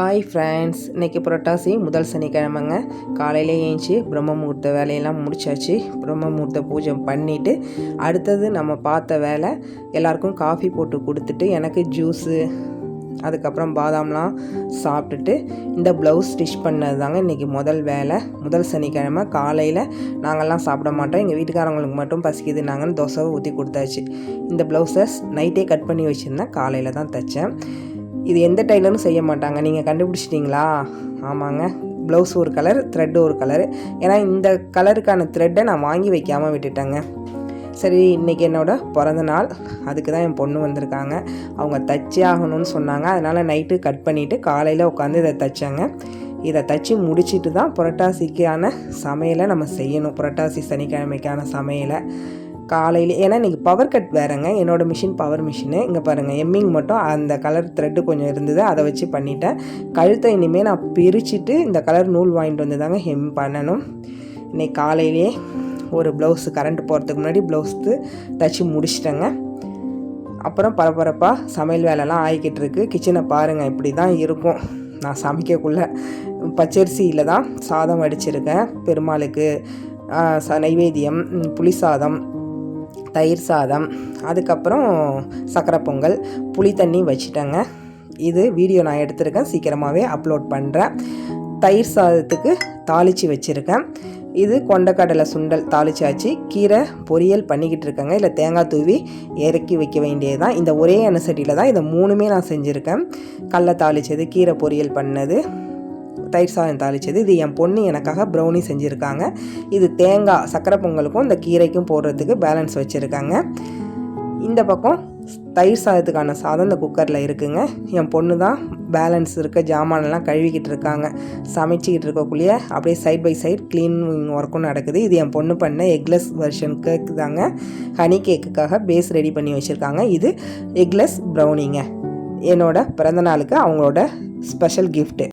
Hi friends இன்றைக்கி புரட்டாசி முதல் சனிக்கிழமைங்க. காலையிலே ஏஞ்சி பிரம்ம முகூர்த்த வேலையெல்லாம் முடிச்சாச்சு. பிரம்ம முகூர்த்த பூஜை பண்ணிவிட்டு அடுத்தது நம்ம பார்த்த வேலை எல்லாருக்கும் காஃபி போட்டு கொடுத்துட்டு எனக்கு ஜூஸு அதுக்கப்புறம் பாதாம்லாம் சாப்பிட்டுட்டு இந்த ப்ளவுஸ் ஸ்டிச் பண்ணது தாங்க இன்றைக்கி முதல் வேலை. முதல் சனிக்கிழமை காலையில் நாங்கள்லாம் சாப்பிட மாட்டோம். எங்கள் வீட்டுக்காரங்களுக்கு மட்டும் பசிக்குது. நாங்கள் தோசை ஊற்றி கொடுத்தாச்சு. இந்த ப்ளவுஸை நைட்டே கட் பண்ணி வச்சுருந்தேன். காலையில் தான் தைச்சேன். இது எந்த டைலரும் செய்ய மாட்டாங்க நீங்கள் கண்டுபிடிச்சிட்டிங்களா? ஆமாங்க. ப்ளவுஸ் ஒரு கலர் த்ரெட்டு ஒரு கலர் ஏன்னா இந்த கலருக்கான த்ரெட்டை நான் வாங்கி வைக்காமல் விட்டுட்டேங்க. சரி இன்றைக்கி என்னோட பிறந்த நாள். அதுக்கு தான் என் பொண்ணு வந்திருக்காங்க. அவங்க தச்சே ஆகணும்னு சொன்னாங்க. அதனால் நைட்டு கட் பண்ணிவிட்டு காலையில் உட்காந்து இதை தைச்சாங்க. இதை தச்சு முடிச்சுட்டு தான் புரட்டாசிக்கான சமையலை நம்ம செய்யணும். புரட்டாசி சனிக்கிழமைக்கான சமையலை. காலையில் ஏன்னா இன்றைக்கி பவர் கட் வேறங்க. என்னோடய மிஷின் பவர் மிஷினு இங்கே பாருங்கள் எம்மிங் மட்டும் அந்த கலர் த்ரெட்டு கொஞ்சம் இருந்தது அதை வச்சு பண்ணிட்டேன். கழுத்தை இனிமேல் நான் பிரிச்சுட்டு இந்த கலர் நூல் வாங்கிட்டு வந்து தாங்க ஹெம் பண்ணணும். இன்றைக்கி காலையிலேயே ஒரு ப்ளவுஸு கரண்ட் போகிறதுக்கு முன்னாடி ப்ளவுஸு தச்சு முடிச்சிட்டேங்க. அப்புறம் பரபரப்பாக சமையல் வேலைலாம் ஆகிக்கிட்டு இருக்கு. கிச்சனை பாருங்கள் இப்படி தான் இருக்கும். நான் சமைக்கக்குள்ள பச்சரிசியில் தான் சாதம் வடிச்சிருக்கேன். பெருமாளுக்கு ச நைவேத்தியம் புளி சாதம் தயிர் சாதம் அதுக்கப்புறம் சக்கரை பொங்கல் புளி தண்ணி வச்சுட்டேங்க. இது வீடியோ நான் எடுத்திருக்கேன் சீக்கிரமாகவே அப்லோட் பண்ணுறேன் தயிர் சாதத்துக்கு தாளித்து வச்சுருக்கேன். இது கொண்டக்கடலை சுண்டல் தாளிச்சாச்சு. கீரை பொரியல் பண்ணிக்கிட்டு இருக்கேங்க. இல்லை தேங்காய் தூவி இறக்கி வைக்க வேண்டியது தான் இந்த ஒரே அனுசட்டியில் தான் இதை மூணுமே நான் செஞ்சுருக்கேன். கடல தாளித்தது கீரை பொரியல் பண்ணது. தயிர் சாதம் தாளித்தது இது என் பொண்ணு எனக்காக ப்ரௌனி செஞ்சுருக்காங்க. இது தேங்காய் சக்கரை பொங்கலுக்கும் இந்த கீரைக்கும் போடுறதுக்கு பேலன்ஸ் வச்சுருக்காங்க. இந்த பக்கம் தயிர் சாதத்துக்கான சாதம் இந்த குக்கரில் இருக்குங்க. என் பொண்ணு தான் பேலன்ஸ் இருக்க ஜாமானெல்லாம் கழுவிக்கிட்டு இருக்காங்க சமைச்சிக்கிட்டு இருக்கக்குள்ளேயே அப்படியே சைட் பை சைட் க்ளீனிங் ஒர்க்கும் நடக்குது. இது என் பொண்ணு பண்ண எக்லெஸ் வெர்ஷன் கேக் தாங்க. ஹனி கேக்குக்காக பேஸ் ரெடி பண்ணி வச்சுருக்காங்க. இது எக்லெஸ் ப்ரௌனிங்க என்னோட பிறந்த நாளுக்கு அவங்களோட ஸ்பெஷல் கிஃப்ட்டு